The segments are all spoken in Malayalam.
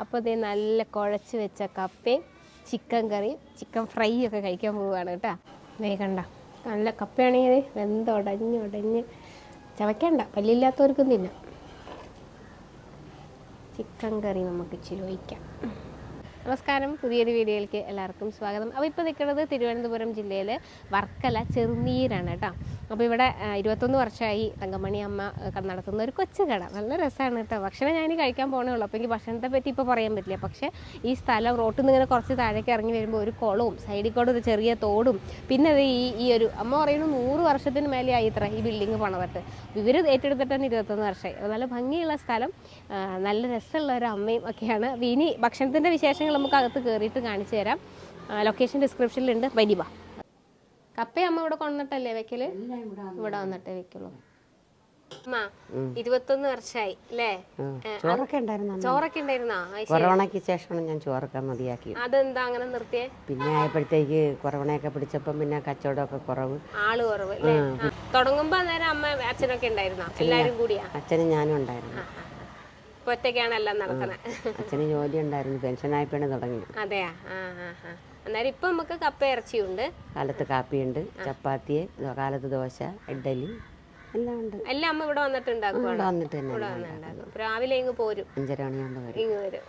അപ്പോൾ ഇതേ നല്ല കുഴച്ച് വെച്ച കപ്പയും ചിക്കൻ കറിയും ചിക്കൻ ഫ്രൈ ഒക്കെ കഴിക്കാൻ പോവുകയാണ് കേട്ടോ. വേഗണ്ട നല്ല കപ്പയാണെങ്കിൽ വെന്തുടഞ്ഞ് ഉടഞ്ഞ് ചവയ്ക്കണ്ട പല്ലില്ലാത്തവർക്കും തിന്നാം ചിക്കൻ കറി നമുക്ക് ചിലവഴിക്കാം നമസ്കാരം. പുതിയൊരു വീഡിയോയിലേക്ക് എല്ലാവർക്കും സ്വാഗതം. അപ്പോൾ ഇപ്പോൾ നിൽക്കുന്നത് തിരുവനന്തപുരം ജില്ലയിൽ വർക്കല ചെറുനീരാണ് കേട്ടോ. അപ്പോൾ ഇവിടെ ഇരുപത്തൊന്ന് വർഷമായി തങ്കമണി അമ്മ നടത്തുന്ന ഒരു കൊച്ചുകട നല്ല രസമാണ് കേട്ടോ. ഭക്ഷണം ഞാൻ കഴിക്കാൻ പോകണേ ഉള്ളൂ. അപ്പോൾ എനിക്ക് ഭക്ഷണത്തെ പറ്റി ഇപ്പോൾ പറയാൻ പറ്റില്ല. പക്ഷേ ഈ സ്ഥലം റോട്ടിൽ നിന്ന് ഇങ്ങനെ കുറച്ച് താഴേക്ക് ഇറങ്ങി വരുമ്പോൾ ഒരു കുളവും സൈഡിൽ കൂടെ ഒരു ചെറിയ തോടും. പിന്നെ അത് ഈ ഈ ഒരു അമ്മ പറയുന്നു നൂറ് വർഷത്തിന് മേലെ ആയി ഇത്ര ഈ ബിൽഡിങ് പണിതിട്ട്. ഇവർ ഏറ്റെടുത്തിട്ട് തന്നെ ഇരുപത്തൊന്ന് വർഷമായി. നല്ല ഭംഗിയുള്ള സ്ഥലം. നല്ല രസമുള്ള ഒരു അമ്മയും ഒക്കെയാണ്. ഇനി ഭക്ഷണത്തിന്റെ വിശേഷങ്ങൾ നമുക്ക് അകത്ത് കയറിയിട്ട് കാണിച്ചു തരാം. ലൊക്കേഷൻ ഡിസ്ക്രിപ്ഷനിലുണ്ട് വരിവ കപ്പ അമ്മ ഇവിടെ കൊണ്ടിട്ടല്ലേ വെക്കൽ? ഇവിടെ വന്നിട്ടേ വെക്കുള്ളൂ. അമ്മ ഇരുപത്തൊന്ന് വർഷമായി അല്ലേ? ചോറൊക്കെ ഉണ്ടായിരുന്നു കൊറോണയ്ക്ക് ശേഷമാണ് ഞാൻ ചോറൊക്കെ മതിയാക്കി അതെന്താ അങ്ങനെ നിർത്തിയേ? പിന്നെ ആയപ്പോഴത്തേക്ക് കൊറോണയൊക്കെ പിടിച്ചപ്പം പിന്നെ കച്ചവടമൊക്കെ കുറവ്. ആൾ കുറവ്. തുടങ്ങുമ്പോ അന്നേരം അമ്മ അച്ഛനൊക്കെ ഉണ്ടായിരുന്നോ? എല്ലാരും കൂടിയാ? അച്ഛനും ഞാനും ഉണ്ടായിരുന്നു. ഒറ്റയ്ക്കാണ് എല്ലാം നടക്കുന്നത് അച്ഛന് ജോലി ഉണ്ടായിരുന്നു പെൻഷനായപ്പോഴാണ് തുടങ്ങി അതെയാ? ആ ആ ആ. അന്നേരം ഇപ്പൊ നമുക്ക് കപ്പ ഇറച്ചിയുണ്ട്. കാലത്ത് കാപ്പിയുണ്ട് ചപ്പാത്തി കാലത്ത് ദോശ ഇഡ്ഡലി. എല്ലാം ഉണ്ട് എല്ലാം അമ്മ ഇവിടെ വന്നിട്ട് ഉണ്ടാക്കുവാണ് വന്നിട്ട് തന്നെ ഇവിടെ വന്നിട്ടുണ്ടാക്കും. അപ്പൊ രാവിലെ ഇങ്ങ് പോരും. അഞ്ചര മണിയാകുമ്പോൾ വരും. ഇങ്ങ് വരും.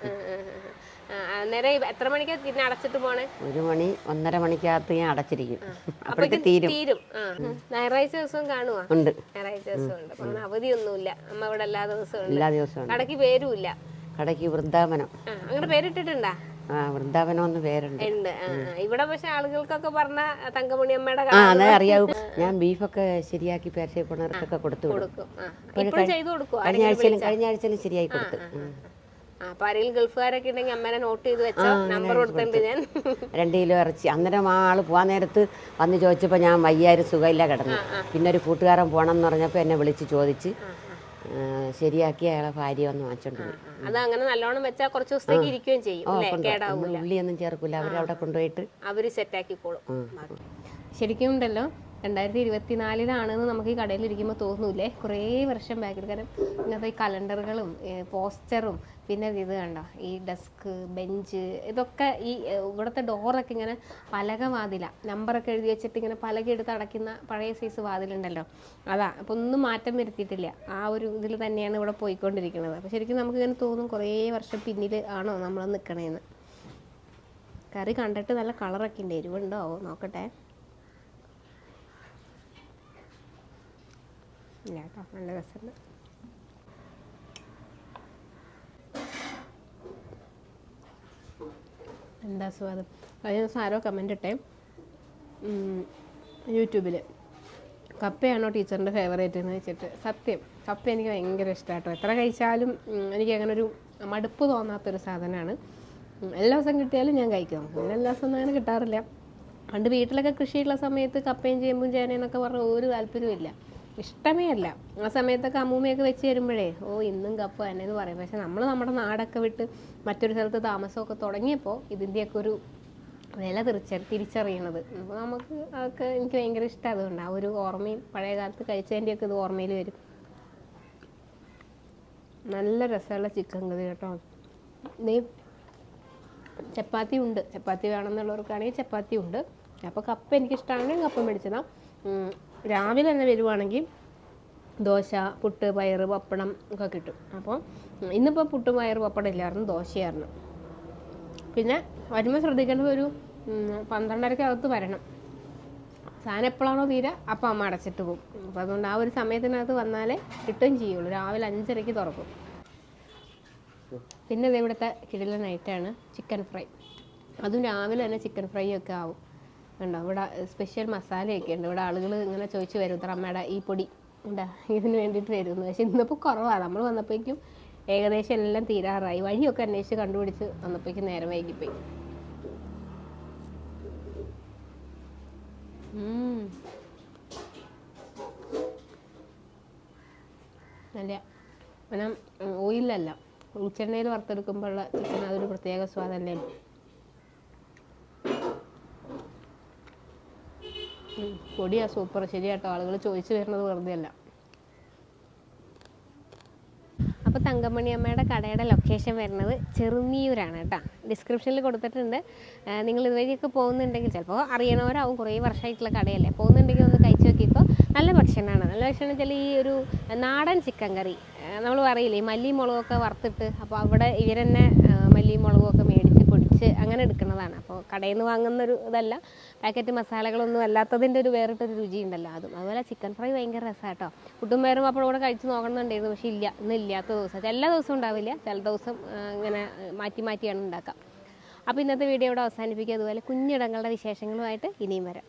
അന്നേരം എത്ര മണിക്കാ പിന്നെ അടച്ചിട്ട് പോണേ? ഒരു മണി ഒന്നര മണിക്കകത്ത് ഞാൻ അടച്ചിരിക്കും. അപ്പോഴേക്കും തീരും. തീരും. ഞായറാഴ്ച ദിവസവും കാണുവാ? ഉണ്ട്. ഞായറാഴ്ച ദിവസം ഉണ്ട്. അപ്പൊ അങ്ങനെ അവധിയൊന്നുമില്ല അമ്മ ഇവിടെ എല്ലാ ദിവസവും എല്ലാ ദിവസവും കടയ്ക്ക് പേരുമില്ല. കടയ്ക്ക് വൃന്ദാവനം. അങ്ങനെ പേരിട്ടിട്ടുണ്ടാ? ആ വൃന്ദാവനം എന്ന് പേരുണ്ട്. ഉണ്ട്. ആ, ആ. ഇവിടെ പക്ഷെ ആളുകൾക്കൊക്കെ പറഞ്ഞ തങ്കമണി അമ്മയുടെ ആ അതെ അറിയാവൂ. ഞാൻ ബീഫൊക്കെ ശരിയാക്കി പേർച്ചയിൽ പോണവർക്കൊക്കെ കൊടുത്തു വിടും. കൊടുക്കും. ആ ഇപ്പോഴും ചെയ്തു കൊടുക്കും കഴിഞ്ഞ ആഴ്ചയിലും കഴിഞ്ഞ ആഴ്ചയിലും ശരിയായി കൊടുത്തു. ഉം. അപ്പൊ ആരെങ്കിലും ഗൾഫുകാരൊക്കെ ഉണ്ടെങ്കിൽ അമ്മേനെ നോട്ട് ചെയ്ത് വെച്ചോ. നമ്പർ കൊടുത്തിട്ടുണ്ട് ഞാൻ. രണ്ട് കിലോ ഇറച്ചി. അന്നേരം ആ ആൾ പോകാൻ നേരത്ത് വന്ന് ചോദിച്ചപ്പോൾ ഞാൻ വയ്യാരും സുഖമില്ല കിടന്നു. പിന്നെ ഒരു കൂട്ടുകാരൻ പോകണം എന്ന് പറഞ്ഞപ്പോൾ എന്നെ വിളിച്ച് ചോദിച്ച് ശരിയാക്കി അയാളെ ഭാര്യ വന്ന് വാങ്ങിച്ചോണ്ട് പോയി. അത് അങ്ങനെ നല്ലോണം വെച്ചാൽ കുറച്ച് ദിവസത്തേക്ക് ഇരിക്കുകയും ചെയ്യും ഉള്ളിയൊന്നും ചേർക്കില്ല അവരവിടെ കൊണ്ടുപോയിട്ട് അവർ സെറ്റാക്കിക്കോളും ശരിക്കും ഉണ്ടല്ലോ? രണ്ടായിരത്തി ഇരുപത്തിനാലിലാണെന്ന് നമുക്ക് ഈ കടയിൽ ഇരിക്കുമ്പോൾ തോന്നൂലേ കുറേ വർഷം ബാക്കിൽ കാരണം ഇങ്ങനത്തെ ഈ കലണ്ടറുകളും പോസ്റ്ററും പിന്നെ ഇത് കണ്ടോ? ഈ ഡെസ്ക് ബെഞ്ച് ഇതൊക്കെ ഈ ഇവിടുത്തെ ഡോറൊക്കെ ഇങ്ങനെ പലക വാതില. നമ്പറൊക്കെ എഴുതി വെച്ചിട്ട് ഇങ്ങനെ പലക എടുത്ത് അടയ്ക്കുന്ന പഴയ സൈസ് വാതിലുണ്ടല്ലോ. അതാ. അപ്പോൾ ഒന്നും മാറ്റം വരുത്തിയിട്ടില്ല. ആ ഒരു ഇതിൽ തന്നെയാണ് ഇവിടെ പോയിക്കൊണ്ടിരിക്കുന്നത്. അപ്പോൾ ശരിക്കും നമുക്ക് ഇങ്ങനെ തോന്നും കുറേ വർഷം പിന്നിൽ ആണോ നമ്മൾ നിൽക്കണേന്ന് കറി കണ്ടിട്ട് നല്ല കളറൊക്കെ ഉണ്ട് എരിവുണ്ടോ? നോക്കട്ടെ. ഇല്ല കേട്ടോ. നല്ല രസമുണ്ട്. എന്താ സ്വാദം കഴിഞ്ഞ ദിവസം ആരോ കമന്റ് ഇട്ടേ. യൂട്യൂബിൽ കപ്പയാണോ ടീച്ചറിന്റെ ഫേവറേറ്റ് എന്ന് വെച്ചിട്ട്. സത്യം കപ്പ എനിക്ക് ഭയങ്കര ഇഷ്ടമാട്ടോ എത്ര കഴിച്ചാലും എനിക്ക് അങ്ങനെ ഒരു മടുപ്പ് തോന്നാത്തൊരു സാധനമാണ്. എല്ലാ ദിവസം കിട്ടിയാലും ഞാൻ കഴിക്കും. അങ്ങനെ എല്ലാ ദിവസം അങ്ങനെ കിട്ടാറില്ല. പണ്ട് വീട്ടിലൊക്കെ കൃഷിയുള്ള സമയത്ത് കപ്പയും ചേമ്പും ചേനയെന്നൊക്കെ പറഞ്ഞ ഒരു താല്പര്യമില്ല ഇഷ്ടമേ അല്ല. ആ സമയത്തൊക്കെ അമ്മൂമ്മയൊക്കെ വെച്ച് തരുമ്പോഴേ ഓ ഇന്നും കപ്പ തന്നെ എന്ന് പറയും. പക്ഷെ നമ്മൾ നമ്മുടെ നാടൊക്കെ വിട്ട് മറ്റൊരു സ്ഥലത്ത് താമസമൊക്കെ തുടങ്ങിയപ്പോൾ ഇതിന്റെയൊക്കെ ഒരു വില തിരിച്ച തിരിച്ചറിയണത്. അപ്പോൾ നമുക്ക് അതൊക്കെ എനിക്ക് ഭയങ്കര ഇഷ്ടം അതുകൊണ്ട്. ആ ഒരു ഓർമ്മയും പഴയ കാലത്ത് കഴിച്ചതിന്റെയൊക്കെ ഇത് ഓർമ്മയിൽ വരും. നല്ല രസമുള്ള ചിക്കൻ കറി കേട്ടോ. നീ ചപ്പാത്തി ഉണ്ട്. ചപ്പാത്തി വേണമെന്നുള്ളവർക്കാണെങ്കിൽ ചപ്പാത്തി ഉണ്ട്. അപ്പോൾ കപ്പ എനിക്കിഷ്ടമാണെങ്കിൽ കപ്പ മേടിച്ചതാണ് രാവിലെ തന്നെ വരുവാണെങ്കിൽ ദോശ പുട്ട് പയറ് പപ്പടം ഒക്കെ കിട്ടും. അപ്പോൾ ഇന്നിപ്പോൾ പുട്ടും പയറ് പപ്പടം ഇല്ലായിരുന്നു ദോശയായിരുന്നു. പിന്നെ വരുമ്പോൾ ശ്രദ്ധിക്കേണ്ടത് ഒരു പന്ത്രണ്ടരയ്ക്ക് പന്ത്രണ്ടരക്കകത്ത് വരണം. സാധനം എപ്പോഴാണോ തീരെ അപ്പം അമ്മ അടച്ചിട്ട് പോകും. അപ്പോൾ അതുകൊണ്ട് ആ ഒരു സമയത്തിനകത്ത് വന്നാലേ കിട്ടുകയും ചെയ്യുള്ളൂ. രാവിലെ അഞ്ചരയ്ക്ക് തുറക്കും. പിന്നെ ഇത് ഇവിടുത്തെ കിടില നൈറ്റാണ് ചിക്കൻ ഫ്രൈ. അതും രാവിലെ തന്നെ ചിക്കൻ ഫ്രൈ ഒക്കെ ആവും. ഉണ്ടോ? ഇവിടെ സ്പെഷ്യൽ മസാലയൊക്കെ ഉണ്ട്. ഇവിടെ ആളുകൾ ഇങ്ങനെ ചോദിച്ചു വരും അമ്മയുടെ ഈ പൊടി ഉണ്ടാ? ഇതിന് വേണ്ടിയിട്ട് വരുന്നു. പക്ഷെ ഇന്നിപ്പോൾ കുറവാണ് നമ്മൾ വന്നപ്പോഴേക്കും ഏകദേശം എല്ലാം തീരാറായി. വഴിയൊക്കെ അന്വേഷിച്ച് കണ്ടുപിടിച്ച് വന്നപ്പോഴേക്കും നേരം വൈകിപ്പോയി. നല്ല പിന്നെ ഓയിലല്ല. ഉച്ചെണ്ണയിൽ വറുത്തെടുക്കുമ്പോഴുള്ള ചിക്കൻ അതൊരു പ്രത്യേക സ്വാദല്ലേ പൊടിയാ സൂപ്പർ. ശരിയാട്ടോ. ആളുകൾ ചോദിച്ചു വരുന്നത് വെറുതെ അല്ല. തങ്കമണി അമ്മയുടെ കടയുടെ ലൊക്കേഷൻ വരുന്നത് ചെറുന്നിയൂരാണ് കേട്ടോ. ഡിസ്ക്രിപ്ഷനിൽ കൊടുത്തിട്ടുണ്ട്. നിങ്ങൾ ഇതുവഴിയൊക്കെ പോകുന്നുണ്ടെങ്കിൽ ചിലപ്പോൾ അറിയണവരാവും. കുറേ വർഷമായിട്ടുള്ള കടയല്ലേ. പോകുന്നുണ്ടെങ്കിൽ ഒന്ന് കഴിച്ചു നോക്കിക്കോ നല്ല ഭക്ഷണമാണ് നല്ല ഭക്ഷണം വെച്ചാൽ ഈ ഒരു നാടൻ ചിക്കൻ കറി. നമ്മൾ പറയില്ലേ മല്ലി മുളകൊക്കെ വറുത്തിട്ട് അപ്പോൾ അവിടെ ഇവരെന്നെ മല്ലി മുളകൊക്കെ അങ്ങനെ എടുക്കുന്നതാണ്. അപ്പോൾ കടയിൽ നിന്ന് വാങ്ങുന്ന ഒരു ഇതല്ല. പാക്കറ്റ് മസാലകളൊന്നും അല്ലാത്തതിന്റെ ഒരു വേറിട്ടൊരു രുചി ഉണ്ടല്ലോ അതും. അതുപോലെ ചിക്കൻ ഫ്രൈ ഭയങ്കര രസമാണ് കേട്ടോ കുട്ടും വേറും അപ്പോൾ കൂടെ കഴിച്ച് നോക്കണമെന്നുണ്ടായിരുന്നു പക്ഷേ ഇല്ല ഇന്ന് ഇല്ലാത്ത ദിവസം. എല്ലാ ദിവസവും ഉണ്ടാവില്ല. ചില ദിവസം ഇങ്ങനെ മാറ്റി മാറ്റിയാണ് ഉണ്ടാക്കുക. അപ്പോൾ ഇന്നത്തെ വീഡിയോ ഇവിടെ അവസാനിപ്പിക്കുക. അതുപോലെ കുഞ്ഞിടങ്ങളുടെ വിശേഷങ്ങളുമായിട്ട് ഇനിയും വരാം.